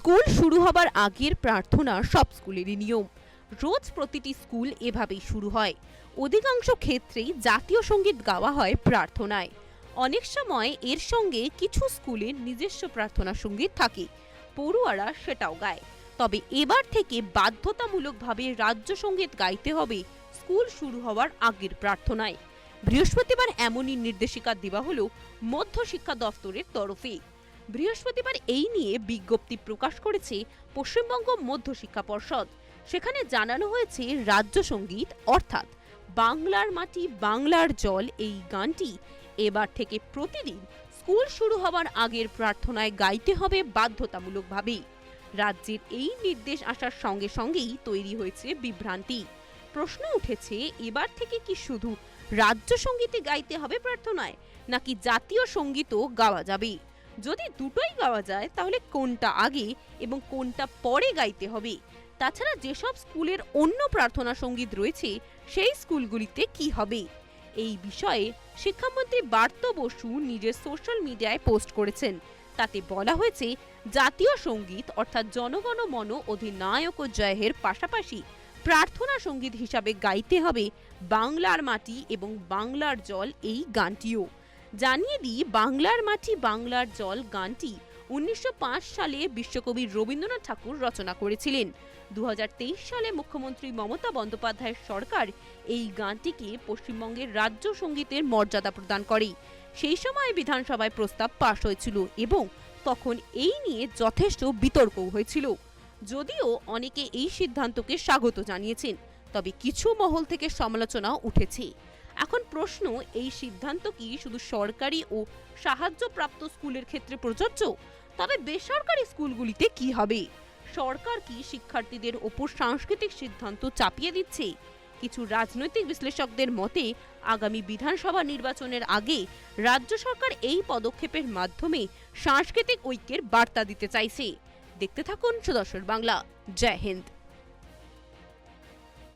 School শুরু হবার আগের প্রার্থনা সব স্কুলেরই নিয়ম। রোজ প্রতিটি স্কুল এভাবেই শুরু হয়। অধিকাংশ ক্ষেত্রেই জাতীয় সংগীত গাওয়া হয় প্রার্থনায়। অনেক সময় এর সঙ্গে কিছু স্কুলের নিজস্ব প্রার্থনা সংগীত থাকে, পড়ুয়ারা সেটাও গায়। তবে এবার থেকে বাধ্যতামূলকভাবে রাজ্য সংগীত গাইতে হবে স্কুল শুরু হওয়ার আগের প্রার্থনায়। বৃহস্পতিবার এমনই নির্দেশিকা দেওয়া হলো মধ্য শিক্ষা দফতরের তরফে। বৃহস্পতিবার এই নিয়ে বিজ্ঞপ্তি প্রকাশ করেছে পশ্চিমবঙ্গ মধ্য শিক্ষা পর্ষদ। সেখানে জানানো হয়েছে রাজ্য সংগীত, অর্থাৎ বাংলার মাটি, বাংলার জল এই গানটি এবার থেকে প্রতিদিন স্কুল শুরু হবার আগের প্রার্থনায় গাইতে হবে বাধ্যতামূলকভাবে। রাজ্যের এই নির্দেশ আসার সঙ্গে সঙ্গেই তৈরি হয়েছে বিভ্রান্তি। প্রশ্ন উঠেছে, এবার থেকে কি শুধু রাজ্য সঙ্গীতে গাইতে হবে প্রার্থনায়, নাকি জাতীয় সঙ্গীতও গাওয়া যাবে? যদি দুটোই গাওয়া যায়, তাহলে কোনটা আগে এবং কোনটা পরে গাইতে হবে? তাছাড়া যেসব স্কুলের অন্য প্রার্থনা সংগীত রয়েছে, সেই স্কুলগুলিতে কি হবে? এই বিষয়ে শিক্ষামন্ত্রী বার্ত বসু নিজের সোশ্যাল মিডিয়ায় পোস্ট করেছেন। তাতে বলা হয়েছে, জাতীয় সংগীত অর্থাৎ জনগণ মন অধিনায়ক ও জয়ের পাশাপাশি প্রার্থনা সংগীত হিসাবে গাইতে হবে বাংলার মাটি এবং বাংলার জল এই গানটিও। জানিয়ে দিই, বাংলার মাটি, বাংলার জল গানটি উনিশশো পাঁচ সালে বিশ্বকবি রবীন্দ্রনাথ ঠাকুর রচনা করেছিলেন। দু হাজার তেইশ সালে মুখ্যমন্ত্রী মমতা বন্দ্যোপাধ্যায়ের সরকার এই গানটিকে পশ্চিমবঙ্গের রাজ্য সঙ্গীতের মর্যাদা প্রদান করে। সেই সময় বিধানসভায় প্রস্তাব পাশ হয়েছিল এবং তখন এই নিয়ে যথেষ্ট বিতর্কও হয়েছিল। যদিও অনেকে এই সিদ্ধান্তকে স্বাগত জানিয়েছেন, তবে কিছু মহল থেকে সমালোচনাও উঠেছে। এখন প্রশ্ন, এই সিদ্ধান্ত কি শুধু সরকারি ও সাহায্যপ্রাপ্ত স্কুলের ক্ষেত্রে প্রযোজ্য? তবে বেসরকারি স্কুলগুলিতে কি হবে? সরকার কি শিক্ষার্থীদের ওপর সাংস্কৃতিক সিদ্ধান্ত চাপিয়ে দিচ্ছে? কিছু রাজনৈতিক বিশ্লেষকদের মতে, আগামী বিধানসভা নির্বাচনের আগে রাজ্য সরকার এই পদক্ষেপের মাধ্যমে সাংস্কৃতিক ঐক্যের বার্তা দিতে চাইছে। দেখতে থাকুন সুদর্শন বাংলা। জয় হিন্দ।